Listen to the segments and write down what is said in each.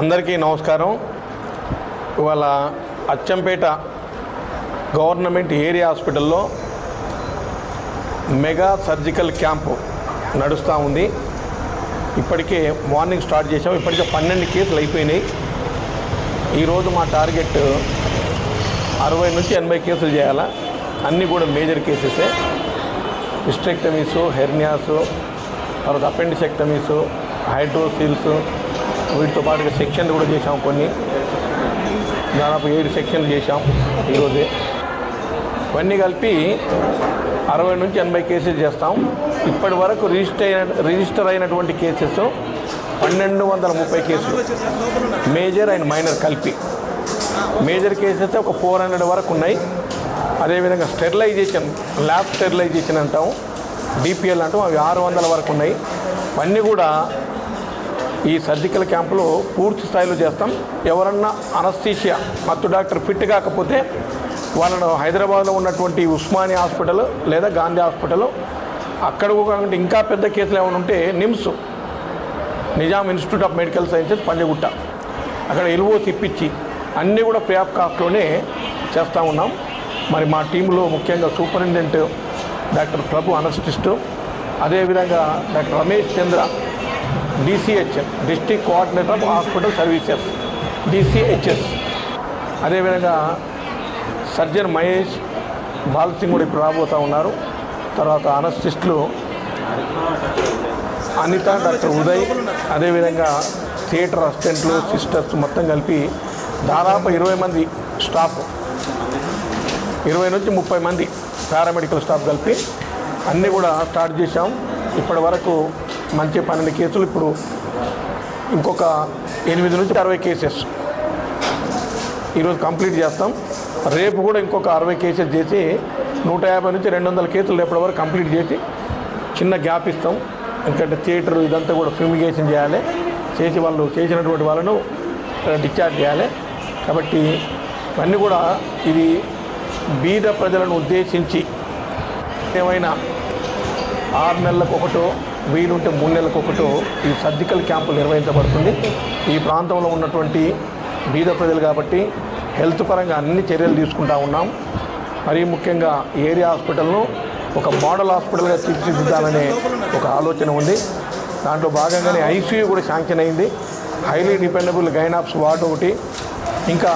అందరికీ నమస్కారం. ఇవాళ అచ్చంపేట గవర్నమెంట్ ఏరియా హాస్పిటల్లో మెగా సర్జికల్ క్యాంపు నడుస్తూ ఉంది. ఇప్పటికే మార్నింగ్ స్టార్ట్ చేసాం ఇప్పటికే పన్నెండు కేసులు అయిపోయినాయి. ఈరోజు మా టార్గెట్ అరవై నుంచి ఎనభై కేసులు చేయాలా? అన్నీ కూడా మేజర్ కేసెసే. హిస్టెక్టమీసు హెర్నియాసు తర్వాత అపెండిసెక్టమీసు హైడ్రోసీల్స్ వీటితో పాటుగా సెక్షన్లు కూడా చేసాం కొన్ని. దాదాపు ఏడు సెక్షన్లు చేసాం ఈరోజే. ఇవన్నీ కలిపి అరవై నుంచి ఎనభై కేసెస్ చేస్తాం. ఇప్పటి వరకు రిజిస్టర్ అయిన రిజిస్టర్ అయినటువంటి కేసెస్ పన్నెండు వందల ముప్పై కేసులు. మేజర్ అండ్ మైనర్ కలిపి. మేజర్ కేసెస్ ఒక ఫోర్ హండ్రెడ్ వరకు ఉన్నాయి. అదేవిధంగా స్టెరిలైజేషన్ ల్యాబ్ స్టెరిలైజేషన్ అంటాం. డిపిఎల్ అంటాం. అవి ఆరు వందల వరకు ఉన్నాయి. అన్నీ కూడా ఈ సర్జికల్ క్యాంపులో పూర్తి స్థాయిలో చేస్తాం. ఎవరన్నా అనస్థీషియా మత్తు డాక్టర్ ఫిట్ కాకపోతే వాళ్ళను హైదరాబాద్లో ఉన్నటువంటి ఉస్మాని హాస్పిటల్ లేదా గాంధీ హాస్పిటల్ అక్కడ కాకుండా ఇంకా పెద్ద కేసులు ఏమైనా ఉంటే NIMS Nizam institute of medical sciences Panjagutta. అక్కడ ఎల్ఓసి ఇప్పించి అన్నీ కూడా ఫ్రీ ఆఫ్ కాస్ట్లోనే చేస్తూ ఉన్నాం. మరి మా టీంలో ముఖ్యంగా సూపరింటెండెంట్ డాక్టర్ ప్రభు అనస్టిస్టు అదేవిధంగా doctor Ramesh Chandra DCHM district coordinator of hospital services DCHS అదేవిధంగా సర్జన్ మహేష్ బాలసింగ్ కూడా ఇప్పుడు రాబోతూ ఉన్నారు. తర్వాత అనస్టిస్టులు అనిత డాక్టర్ ఉదయ్ అదేవిధంగా థియేటర్ అసిస్టెంట్లు సిస్టర్స్ మొత్తం కలిపి దాదాపు ఇరవై మంది స్టాఫ్ ఇరవై నుంచి ముప్పై మంది పారామెడికల్ స్టాఫ్ కలిపి అన్నీ కూడా స్టార్ట్ చేశాం. ఇప్పటి వరకు మంచి పన్నెండు కేసులు ఇప్పుడు ఇంకొక ఎనిమిది నుంచి అరవై కేసెస్. ఈరోజు కంప్లీట్ చేస్తాం. రేపు కూడా ఇంకొక అరవై కేసెస్ చేసి నూట యాభై నుంచి రెండు వందల కేసులు రేపటి వరకు కంప్లీట్ చేసి చిన్న గ్యాప్ ఇస్తాం. ఎందుకంటే థియేటర్ ఇదంతా కూడా ఫ్యూమిగేషన్ చేయాలి. చేసి వాళ్ళు చేసినటువంటి వాళ్ళను డిశ్చార్జ్ చేయాలి. కాబట్టి ఇవన్నీ కూడా ఇది బీద ప్రజలను ఉద్దేశించి ఏమైనా ఆరు నెలలకు ఒకటో వీలుంటే మూడు నెలలకు ఒకటో ఈ సర్జికల్ క్యాంపు నిర్వహించబడుతుంది. ఈ ప్రాంతంలో ఉన్నటువంటి బీద ప్రజలు కాబట్టి హెల్త్ పరంగా అన్ని చర్యలు తీసుకుంటా ఉన్నాం. మరీ ముఖ్యంగా ఏరియా హాస్పిటల్ను ఒక మోడల్ హాస్పిటల్గా తీర్చిదిద్దాలనే ఒక ఆలోచన ఉంది. దాంట్లో భాగంగానే ఐసీయూ కూడా శాంక్షన్ అయింది. హైలీ డిపెండబుల్ గైనాప్స్ వార్డ్ ఒకటి. ఇంకా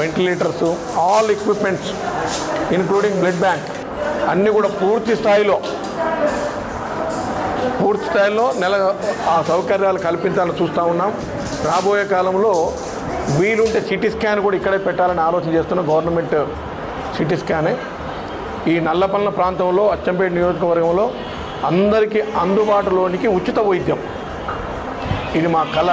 ventilators all equipments including blood bank అన్నీ కూడా పూర్తి స్థాయిలో పూర్తి స్థాయిలో నెల ఆ సౌకర్యాలు కల్పించాలని చూస్తూ ఉన్నాం. రాబోయే కాలంలో వీలుంటే సిటీ స్కాన్ కూడా ఇక్కడే పెట్టాలని ఆలోచన చేస్తున్నాం గవర్నమెంట్ సిటీ స్కానే. ఈ నల్లపల్ల ప్రాంతంలో అచ్చంపేట నియోజకవర్గంలో అందరికీ అందుబాటులోనికి ఉచిత వైద్యం. ఇది మా కళ.